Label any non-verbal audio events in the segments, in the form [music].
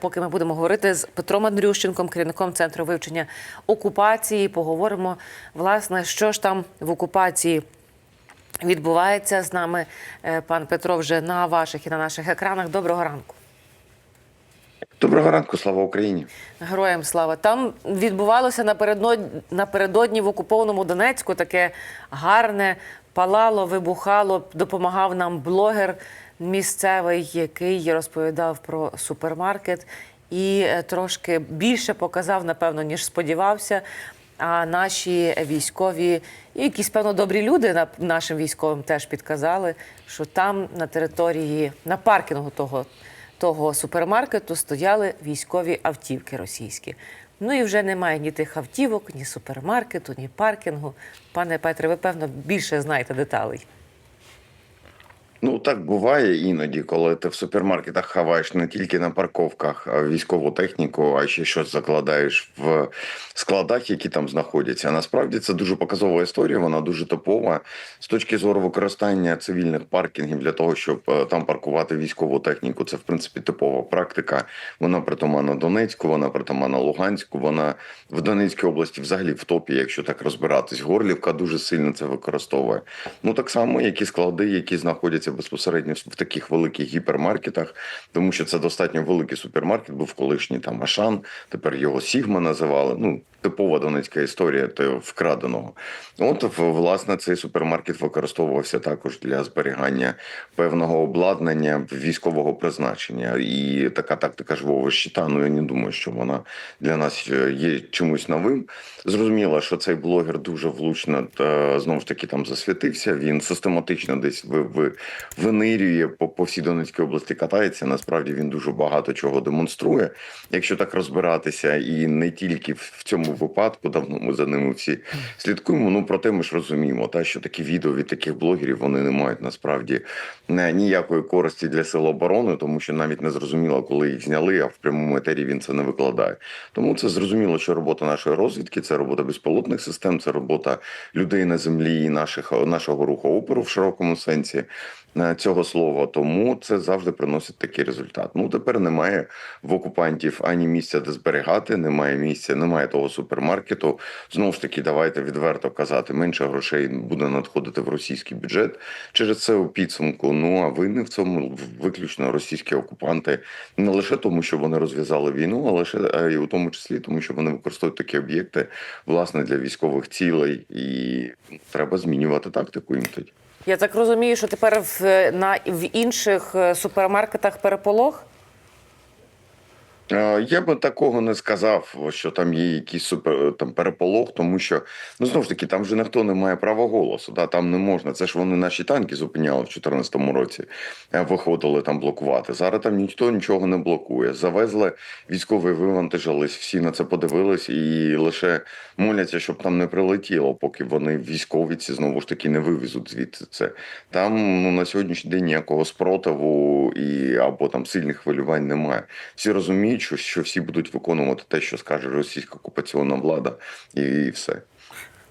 Поки ми будемо говорити з Петром Андрющенком, керівником центру вивчення окупації, поговоримо власне, що ж там в окупації відбувається з нами. Е, Пан Петро вже на ваших і на наших екранах. Доброго ранку. Доброго ранку, слава Україні. Героям слава. Там відбувалося напередодні, напередодні в окупованому Донецьку таке гарне, палало, вибухало, допомагав нам блогер місцевий, який розповідав про супермаркет і е, трошки більше показав, напевно, ніж сподівався. А наші військові і якісь певно добрі люди на- нашим військовим теж підказали, що там на території на паркінгу того того супермаркету стояли військові автівки російські. Ну і вже немає ні тих автівок, ні супермаркету, ні паркінгу. Пане Петре, ви певно більше знаєте деталей. Ну так буває іноді, коли ти в супермаркетах хаваєш не тільки на парковках військову техніку, а ще щось закладаєш в складах, які там знаходяться. Насправді це дуже показова історія. Вона дуже топова з точки зору використання цивільних паркінгів для того, щоб е, там паркувати військову техніку. Це в принципі типова практика. Вона притаманна Донецьку, вона притаманна Луганську. Вона в Донецькій області взагалі в топі, якщо так розбиратись. Горлівка дуже сильно це використовує. Ну так само, як і склади, які знаходяться безпосередньо в таких великих гіпермаркетах, тому що це достатньо великий супермаркет, був колишній там Ашан, тепер його Сігма називали. Ну типова донецька історія то вкраденого. От власне цей супермаркет використовувався також для зберігання певного обладнання військового призначення. І така тактика живого щита. Ну я не думаю, що вона для нас е, є чимось новим. Зрозуміло, що цей блогер дуже влучно та знову ж таки там засвітився. Він систематично десь винирює по, по всій Донецькій області, катається. Насправді він дуже багато чого демонструє. Якщо так розбиратися, і не тільки в цьому випадку, давно ми за ними всі слідкуємо. Ну проте ми ж розуміємо, та що такі відео від таких блогерів вони не мають насправді е, ніякої користі для сил оборони, тому що навіть не зрозуміло, коли їх зняли, а в прямому етері він це не викладає. Тому це зрозуміло, що робота нашої розвідки, це робота безпілотних систем, це робота людей на землі і наших нашого руху опору в широкому сенсі цього слова. Тому це завжди приносить такий результат. Ну тепер немає в окупантів ані місця, де зберігати, немає місця, немає того супермаркету. Знову ж таки, давайте відверто казати, менше грошей буде надходити в російський бюджет. Через це у підсумку. Ну а винні в цьому виключно російські окупанти не лише тому, що вони розв'язали війну, а лише а й у тому числі тому, що вони використовують такі об'єкти власне для військових цілей, і треба змінювати тактику їм тоді. Я так розумію, що тепер в, на, в інших е, супермаркетах переполох. Е, Я би такого не сказав, що там є якийсь супер там переполох, тому що ну знову ж таки там вже ніхто не має права голосу. Да, там не можна. Це ж вони наші танки зупиняли в 2014 році, е, виходили там блокувати. Зараз там ніхто нічого не блокує. Завезли військові вивантажились, всі на це подивились і лише моляться, щоб там не прилетіло, поки вони військові ці знову ж таки не вивезуть звідси це. Там ну на сьогоднішній день ніякого спротиву і або там сильних хвилювань немає. Всі розуміють, що, що всі будуть виконувати те, що скаже російська окупаційна влада, і, і все.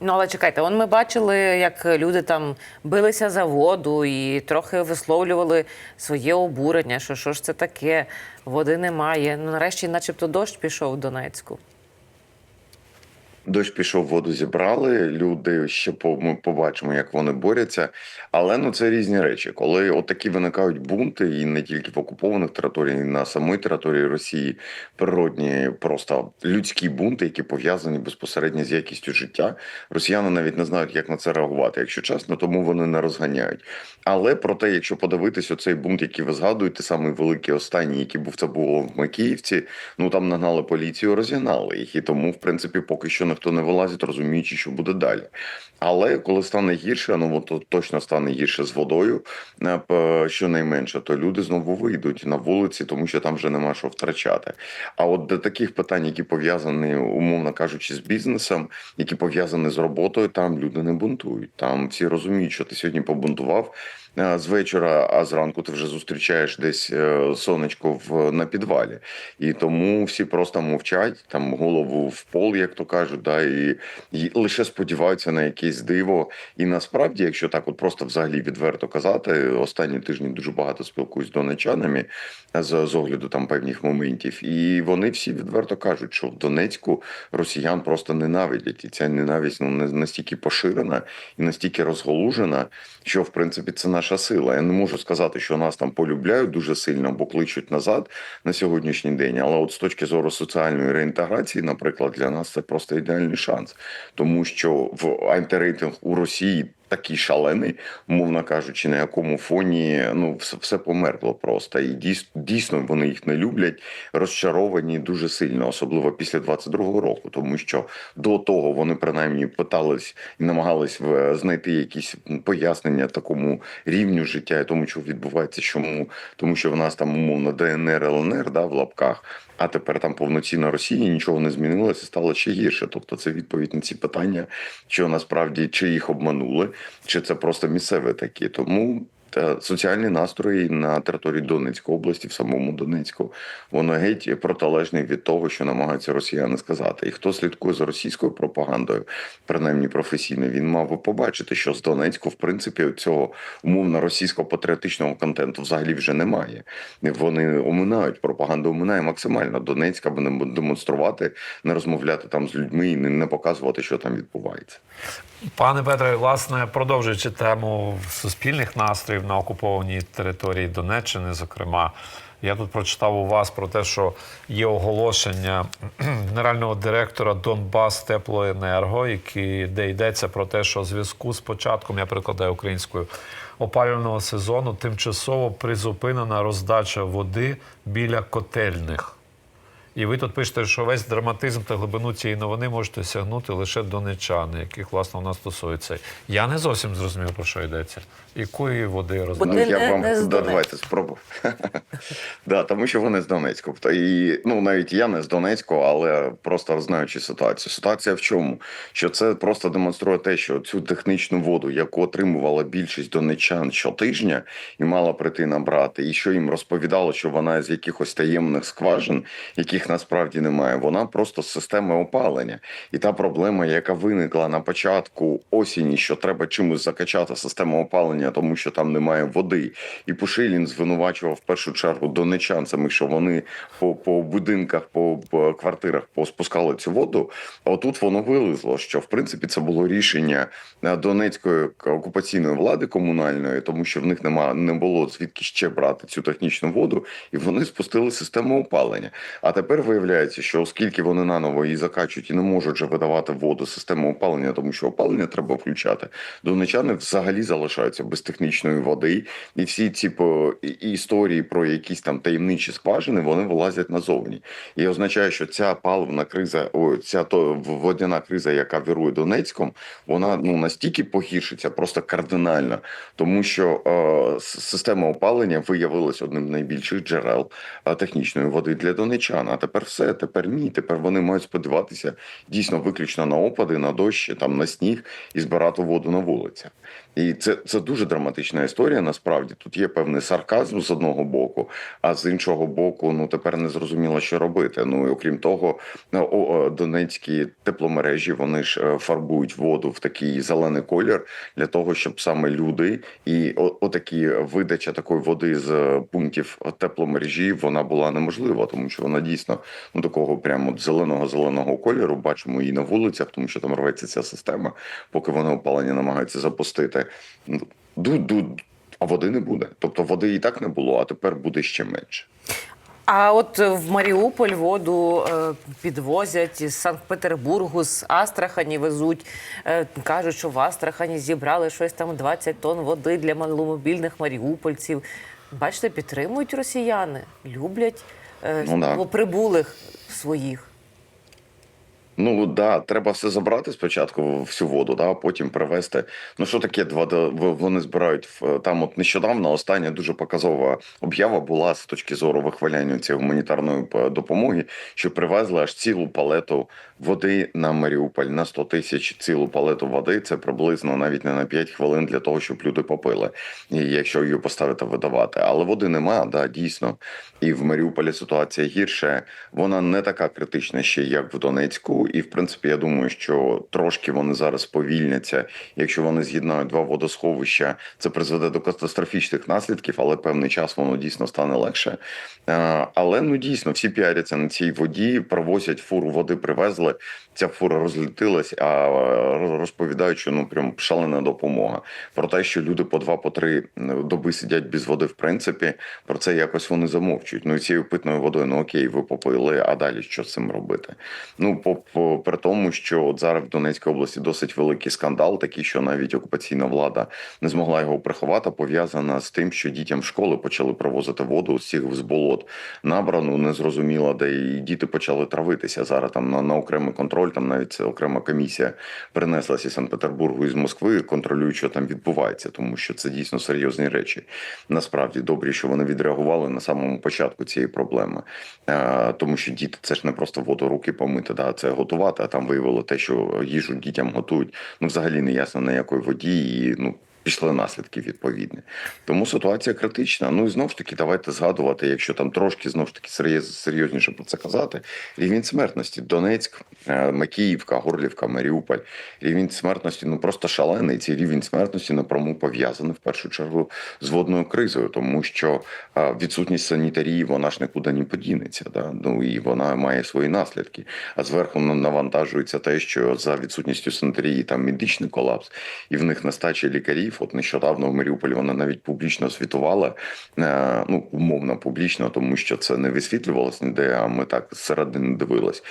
Ну, але чекайте, он ми бачили, як люди там билися за воду і трохи висловлювали своє обурення, що що ж це таке, води немає. Ну, нарешті, начебто, дощ пішов в Донецьку. Дощ пішов, воду зібрали. Люди ще ми побачимо, як вони борються. Але ну це різні речі. Коли отакі виникають бунти, і не тільки в окупованих територіях, і на самій території Росії природні, просто людські бунти, які пов'язані безпосередньо з якістю життя. Росіяни навіть не знають, як на це реагувати, якщо чесно, тому вони не розганяють. Але проте, якщо подивитись оцей бунт, який ви згадуєте, самий великий останній, який був це було в Макіївці, ну там нагнали поліцію, розігнали їх. І тому, в принципі, поки що ніхто не вилазить, розуміючи, що буде далі. Але коли стане гірше, ну то точно стане гірше з водою, е, п- щонайменше, то люди знову вийдуть на вулиці, тому що там вже нема що втрачати. А от до таких питань, які пов'язані, умовно кажучи, з бізнесом, які пов'язані з роботою, там люди не бунтують. Там всі розуміють, що ти сьогодні побунтував. З вечора, а зранку ти вже зустрічаєш десь е, сонечко в на підвалі. І тому всі просто мовчать, там голову в пол, як то кажуть, да, і, і лише сподіваються на якесь диво. І насправді, якщо так, от просто взагалі відверто казати, останні тижні дуже багато спілкуюсь з донечанами з, з огляду там певних моментів, і вони всі відверто кажуть, що в Донецьку росіян просто ненавидять, і ця ненависть ну настільки поширена і настільки розголужена, що в принципі це наша сила. Я не можу сказати, що нас там полюбляють дуже сильно, бо кличуть назад на сьогоднішній день. Але от з точки зору соціальної реінтеграції, наприклад, для нас це просто ідеальний шанс, тому що в антирейтинг у Росії. Такий шалений, умовно кажучи, на якому фоні ну все, все померкло просто, і дійс- дійсно вони їх не люблять, розчаровані дуже сильно, особливо після 22-го року, тому що до того вони принаймні питались і намагались в- знайти якісь пояснення такому рівню життя і тому, що відбувається, чому тому, що в нас там умовно ДНР, ЛНР, да, в лапках. А тепер там повноцінна Росія, нічого не змінилося, стало ще гірше. Тобто, це відповідь на ці питання, що насправді чи їх обманули, чи це просто місцеві такі. Тому та соціальні настрої на території Донецької області, в самому Донецьку, воно геть протилежне від того, що намагаються росіяни сказати. І хто слідкує за російською пропагандою, принаймні професійно, він мав би побачити, що з Донецьку, в принципі, цього умовно російського патріотичного контенту взагалі вже немає. Вони оминають пропаганду, оминає максимально Донецьк, аби не демонструвати, не розмовляти там з людьми і не показувати, що там відбувається. Пане Петре, власне, продовжуючи тему суспільних настроїв на окупованій території Донеччини, зокрема, я тут прочитав у вас про те, що є оголошення [clears throat] генерального директора Донбас Теплоенерго, які, де йдеться про те, що в зв'язку з початком, я перекладаю українською, опалювального сезону тимчасово призупинена роздача води біля котельних. І ви тут пишете, що весь драматизм та глибину цієї новини можете сягнути лише донечани, яких власне вона стосується. Я не зовсім зрозумів, про що йдеться. Якої води Бо Ну, я вам не да, давайте спробую. [laughs] да, тому що вони з Донецьку. І ну навіть я не з Донецьку, але просто знаючи ситуацію. Ситуація в чому? Що це просто демонструє те, що цю технічну воду, яку отримувала більшість донечан щотижня, і мала прийти набрати, і що їм розповідало, що вона з якихось таємних скважин, яких насправді немає. Вона просто з системи опалення. І та проблема, яка виникла на початку осені, що треба чимось закачати систему опалення, тому що там немає води. І Пушилін звинувачував в першу чергу донечан самих, що вони по, по будинках, по, квартирах поспускали цю воду. А отут воно вилізло, що в принципі це було рішення е, донецької окупаційної влади комунальної, тому що в них нема не було звідки ще брати цю технічну воду, і вони спустили систему опалення. А тепер виявляється, що оскільки вони наново її закачують і не можуть вже видавати воду з системи опалення, тому що опалення треба включати, донечани взагалі залишаються без технічної води, і всі ці по історії про якісь там таємничі скважини вони вилазять назовні. І означає, що ця паливна криза, о, ця то водяна криза, яка вирує Донецьком, вона ну настільки погіршиться, просто кардинально, тому що е, система опалення виявилась одним з найбільших джерел е, технічної води для донечан. Тепер все, тепер ні. Тепер вони мають сподіватися дійсно виключно на опади, на дощ, там на сніг і збирати воду на вулицях. І це, це дуже драматична історія. Насправді тут є певний сарказм з одного боку, а з іншого боку, ну тепер не зрозуміло, що робити. Ну і окрім того, о, о, донецькі тепломережі вони ж е, фарбують воду в такий зелений колір для того, щоб саме люди і отакі видача такої води з пунктів тепломережі вона була неможлива, тому що вона дійсно ну такого прямо зеленого зеленого кольору. Бачимо її на вулицях, тому що там рветься ця система, поки вони опалення намагаються запустити. Ну, ду, ду, а води не буде. Тобто води і так не було, а тепер буде ще менше. А от в Маріуполь воду е, підвозять із Санкт-Петербургу, з Астрахані везуть. Е, кажуть, що в Астрахані зібрали щось там 20 тонн води для маломобільних маріупольців. Бачите, підтримують росіяни, люблять е, Ну да. новоприбулих своїх. Ну да, треба все забрати спочатку всю воду, да, а потім привезти. Ну що таке два вони збирають там. От нещодавно остання дуже показова об'ява була з точки зору вихваляння цієї гуманітарної допомоги, що привезли аж цілу палету води на Маріуполь на 100 тисяч. Цілу палету води це приблизно навіть не на 5 хвилин для того, щоб люди попили. І якщо її поставити видавати, але води нема, да дійсно. І в Маріуполі ситуація гірше. Вона не така критична ще, як в Донецьку. І в принципі, я думаю, що трошки вони зараз повільняться. Якщо вони з'єднають два водосховища, це призведе до катастрофічних наслідків, але певний час воно дійсно стане легше. Е, Але ну дійсно всі піаряться на цій воді, провозять фуру води, привезли. Ця фура розлетілась, а е, розповідають, що ну прям шалена допомога. Про те, що люди по два по три доби сидять без води, в принципі, про це якось вони замовчують. Ну і цією питною водою, ну окей, ви попили, а далі що з цим робити? Ну по, при тому, що от зараз в Донецькій області досить великий скандал, такий, що навіть окупаційна влада не змогла його приховати, пов'язана з тим, що дітям в школи почали привозити воду з цих з болот набрану, незрозуміло, де і діти почали травитися. Зараз там на, на окремий контроль, там навіть це окрема комісія перенеслася з Санкт-Петербургу і з Москви, контролюють, що там відбувається, тому що це дійсно серйозні речі. Насправді добрі, що вони відреагували на самому початку цієї проблеми, Е, тому що діти це ж не просто воду руки помити, да, це готувати. А там виявило те, що їжу дітям готують. Ну взагалі не ясно на якої воді, і ну. Пішли наслідки відповідні, тому ситуація критична. Ну і знов ж таки, давайте згадувати, якщо там трошки знов ж таки серйозніше про це казати. Рівень смертності: Донецьк, е, Макіївка, Горлівка, Маріуполь. Рівень смертності ну просто шалений. Цей рівень смертності напряму пов'язаний в першу чергу з водною кризою, тому що е, відсутність санітарії вона ж нікуди не подінеться. Да? Ну і вона має свої наслідки. А зверху навантажується те, що за відсутністю санітарії там медичний колапс, і в них нестача лікарів. От нещодавно в Маріуполі вона навіть публічно звітувала, е, ну умовно публічно, тому що це не висвітлювалось ніде. А ми так зсередини дивились.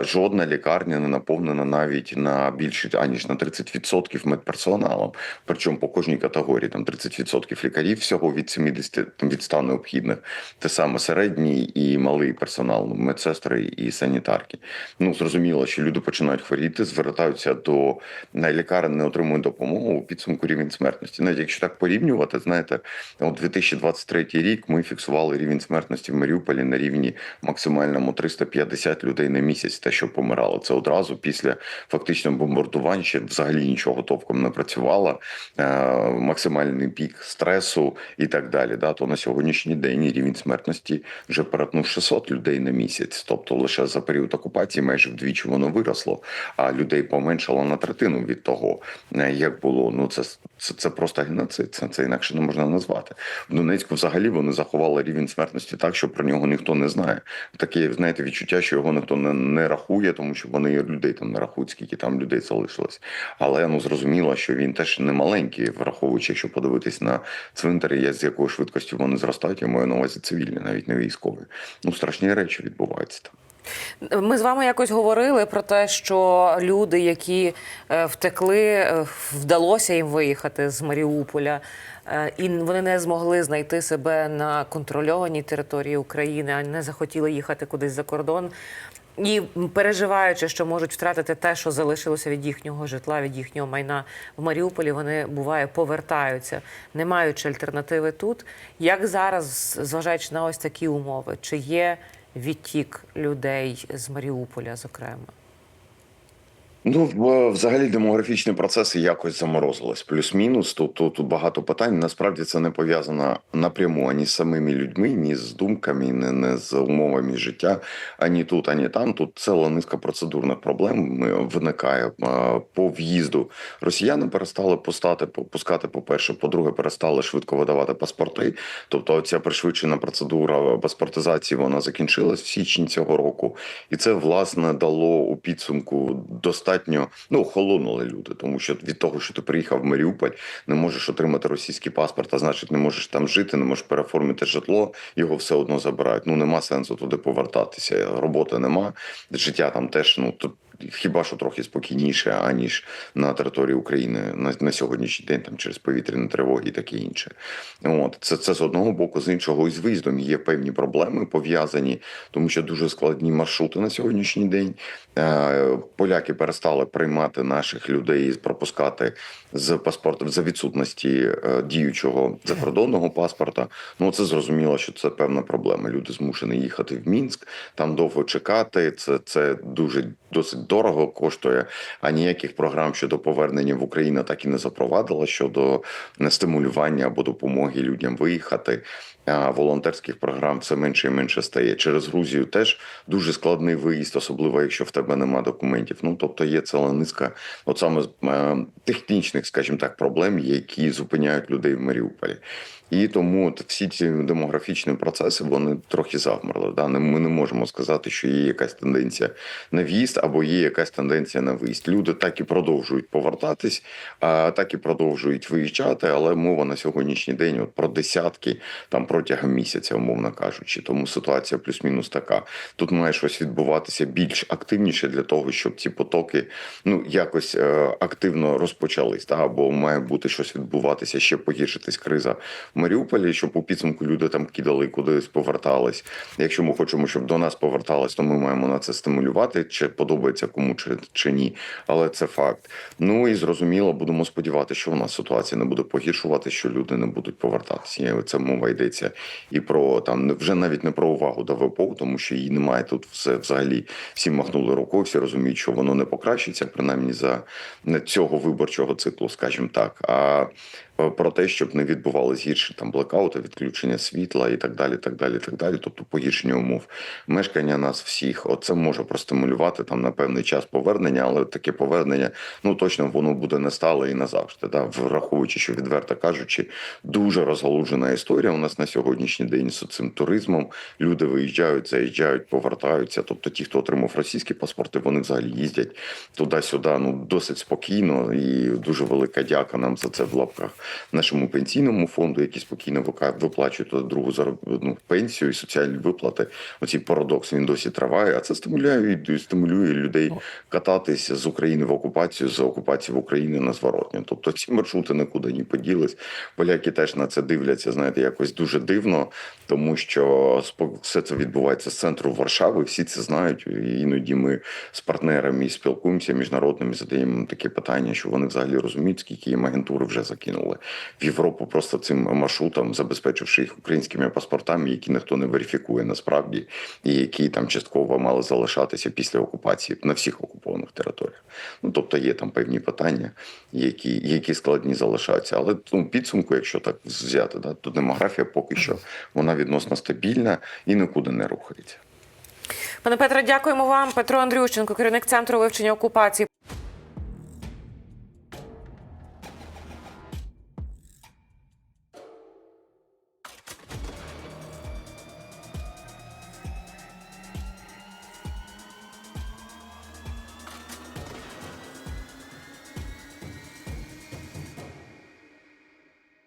Жодна лікарня не наповнена навіть на більше аніж на 30% медперсоналом. Причому по кожній категорії там 30% лікарів всього від 70 там, від 100 необхідних. Те саме середній і малий персонал, ну, медсестри і санітарки. Ну зрозуміло, що люди починають хворіти, звертаються до лікарень, не отримують допомогу у підсумку рівень смертності. Навіть якщо так порівнювати, знаєте, от 2023 рік ми фіксували рівень смертності в Маріуполі на рівні максимальному 350 людей на місяць, те, що помирало. Це одразу після фактично бомбардувань ще взагалі нічого товком не працювало. Е, максимальний пік стресу і так далі. Да, то на сьогоднішній день рівень смертності вже перетнув 600 людей на місяць. Тобто лише за період окупації майже вдвічі воно виросло, а людей поменшало на третину від того, е, як було. Ну це це, це просто геноцид. Це, це інакше не можна назвати. В Донецьку взагалі вони заховали рівень смертності так, що про нього ніхто не знає. Таке знаєте відчуття, що його ніхто не, не рахує, тому що вони людей там не рахують, скільки там людей залишилось. Але ну зрозуміло, що він теж не маленький, враховуючи, якщо подивитись на цвинтарі, з якою швидкістю вони зростають, я маю на увазі цивільні, навіть не військові. Ну страшні речі відбуваються там. Ми з вами якось говорили про те, що люди, які е, втекли, е, вдалося їм виїхати з Маріуполя, е, і вони не змогли знайти себе на контрольованій території України, а не захотіли їхати кудись за кордон. І переживаючи, що можуть втратити те, що залишилося від їхнього житла, від їхнього майна в Маріуполі, вони буває повертаються, не маючи альтернативи тут. Як зараз, зважаючи на ось такі умови, чи є відтік людей з Маріуполя, зокрема? Ну, взагалі демографічні процеси якось заморозились. Плюс-мінус. Тут, тут, багато питань. Насправді це не пов'язано напряму ані з самими людьми, ні з думками, ні, не з умовами життя, ані тут, ані там. Тут ціла низка процедурних проблем виникає е, по в'їзду. Росіяни перестали пускати, пускати, по-перше, по-друге, перестали швидко видавати паспорти. Тобто, ця пришвидшена процедура паспортизації вона закінчилась в січні цього року, і це власне дало у підсумку достатньо ну охолонули люди, тому що від того, що ти приїхав в Маріуполь, не можеш отримати російський паспорт, а значить, не можеш там жити, не можеш переоформити житло, його все одно забирають. Ну нема сенсу туди повертатися. Роботи нема, життя там теж ну. Хіба що трохи спокійніше, аніж на території України на, на сьогоднішній день, там через повітряні тривоги і таке інше. От це, це з одного боку, з іншого, і з виїздом є певні проблеми пов'язані, тому що дуже складні маршрути на сьогоднішній день. Е, Поляки перестали приймати наших людей, пропускати з паспортом за відсутності е, діючого закордонного паспорта. Ну це зрозуміло, що це певна проблема. Люди змушені їхати в Мінськ, там довго чекати. Це, це дуже досить дорого коштує. А ніяких програм щодо повернення в Україну так і не запровадила щодо стимулювання або допомоги людям виїхати. Волонтерських програм все менше і менше стає. Через Грузію теж дуже складний виїзд, особливо якщо в тебе нема документів. Ну тобто є ціла низка, от саме е, технічних, скажімо так, проблем, які зупиняють людей в Маріуполі. І тому от всі ці демографічні процеси вони трохи завмерли. Да? Ми не можемо сказати, що є якась тенденція на в'їзд або є якась тенденція на виїзд. Люди так і продовжують повертатись, а так і продовжують виїжджати. Але мова на сьогоднішній день от про десятки там протягом місяця, умовно кажучи. Тому ситуація плюс-мінус така. Тут має щось відбуватися більш активніше для того, щоб ці потоки ну якось е, активно розпочались. Та або має бути щось відбуватися, ще погіршитись криза в Маріуполі, щоб у підсумку люди там кидали кудись повертались. Якщо ми хочемо, щоб до нас повертались, то ми маємо на це стимулювати, чи подобається кому чи, чи ні. Але це факт. Ну і зрозуміло, будемо сподіватися, що у нас ситуація не буде погіршувати, що люди не будуть повертатися. Це мова йдеться і про там вже навіть не про увагу до ВПО, тому що її немає тут. Все взагалі всі махнули рукою, всі розуміють, що воно не покращиться, принаймні за не цього виборчого циклу, скажімо так. А про те, щоб не відбувалися гірші там блекаути, відключення світла і так далі, так далі, так далі. Тобто погіршення умов мешкання нас всіх. Оце може простимулювати там на певний час повернення, але таке повернення ну точно воно буде не стале і назавжди. Да? Враховуючи, що відверто кажучи, дуже розгалужена історія у нас на сьогоднішній день з цим туризмом. Люди виїжджають, заїжджають, повертаються. Тобто, ті, хто отримав російські паспорти, вони взагалі їздять туди-сюди. Ну досить спокійно і дуже велика дяка нам за це в лапках нашому пенсійному фонду, який спокійно виплачує другу заробітну пенсію і соціальні виплати. Оцей парадокс він досі триває. А це стимулює стимулює людей кататися з України в окупацію, з окупації в Україні на зворотню. Тобто ці маршрути нікуди не поділись. Поляки теж на це дивляться, знаєте, якось дуже дивно, тому що все це відбувається з центру Варшави. Всі це знають. І іноді ми з партнерами спілкуємося міжнародними, задаємо таке питання, що вони взагалі розуміють, скільки їм агентури вже закинули в Європу просто цим маршрутом, забезпечивши їх українськими паспортами, які ніхто не верифікує насправді, і які там частково мали залишатися після окупації на всіх окупованих територіях. Ну тобто є там певні питання, які, які складні залишаються. Але ну, підсумку, якщо так взяти, да, то демографія поки що вона відносно стабільна і нікуди не рухається. Пане Петре, дякуємо вам. Петро Андрющенко, керівник центру вивчення окупації.